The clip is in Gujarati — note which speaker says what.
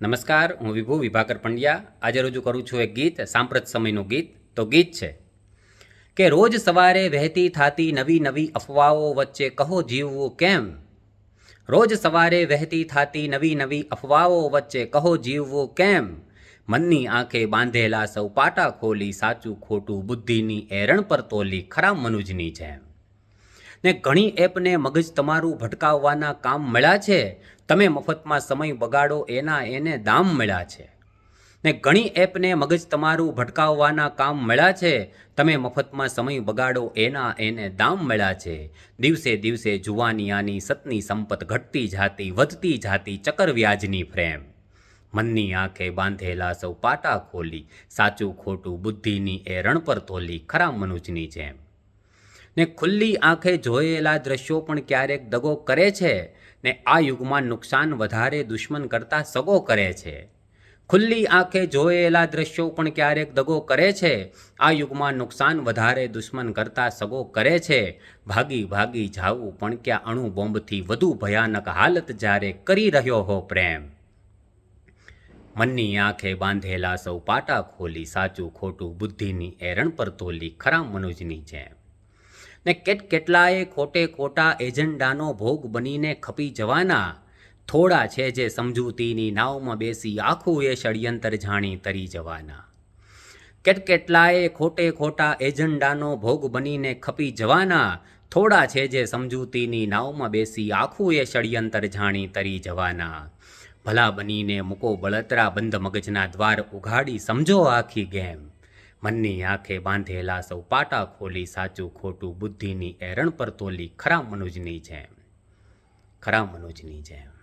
Speaker 1: નમસ્કાર, હું વિભુ વિભાકર પંડ્યા. આજે રજૂ કરું છું એક ગીત, સાંપ્રત સમયનું ગીત. તો ગીત છે કે રોજ સવારે વહેતી થાતી નવી નવી અફવાઓ વચ્ચે કહો જીવવું કેમ? રોજ સવારે વહેતી થાતી નવી નવી અફવાઓ વચ્ચે કહો જીવવું કેમ? મનની આંખે બાંધેલા સૌ પાટા ખોલી, સાચું ખોટું બુદ્ધિની એરણ પર તોલી ખરા મનુજની જેમ. ને ઘણી એપને મગજ તમારું ભટકાવવાના કામ મળ્યા છે? તમે મફતમાં સમય બગાડો, એના એને દામ મળ્યા છે. ને ઘણી એપને મગજ તમારું ભટકાવવાના કામ મળ્યા છે? તમે મફતમાં સમય બગાડો, એના એને દામ મળ્યા છે. દિવસે દિવસે જુવાનિયાની સતની સંપત ઘટતી જાતી, વધતી જાતી ચક્કર વ્યાજની ફ્રેમ. મનની આંખે બાંધેલા સૌ પાટા ખોલી, સાચું ખોટું બુદ્ધિની એ રણ પર તોલી, ખરા મનુજની જેમ. ને ખુલ્લી આંખે જોયેલા દ્રશ્યો પણ ક્યારેક દગો કરે છે ને આ યુગમાં નુકસાન વધારે દુશ્મન કરતાં સગો કરે છે. ખુલ્લી આંખે જોયેલા દ્રશ્યો પણ ક્યારેક દગો કરે છે. આ યુગમાં નુકસાન વધારે દુશ્મન કરતાં સગો કરે છે. ભાગી ભાગી જાવું પણ ક્યાં અણુ બોમ્બથી વધુ ભયાનક હાલત જ્યારે કરી રહ્યો હો પ્રેમ. મનની આંખે બાંધેલા સૌ પાટા ખોલી સાચું ખોટું બુદ્ધિની એરણ પર તોલી ખરા મનુજની જેમ. ને કેટ કેટલાએ ખોટે ખોટા એજન્ડાનો ભોગ બનીને ખપી જવાના? થોડા છે જે સમજૂતીની નાવમાં બેસી આખું એ ષડયંત્ર જાણી તરી જવાના. કેટ કેટલાએ ખોટે ખોટા એજન્ડાનો ભોગ બનીને ખપી જવાના? થોડા છે જે સમજૂતીની નાવમાં બેસી આખું એ ષડયંત્ર જાણી તરી જવાના. ભલા બનીને મૂકો બળતરા બંધ મગજના દ્વાર ઉઘાડી સમજો આખી ગેમ. મનની આંખે બાંધેલા સૌ પાટા ખોલી સાચું ખોટું બુદ્ધિની એરણ પર તોલી ખરા મનુજની જેમ. ખરા મનુજની જેમ.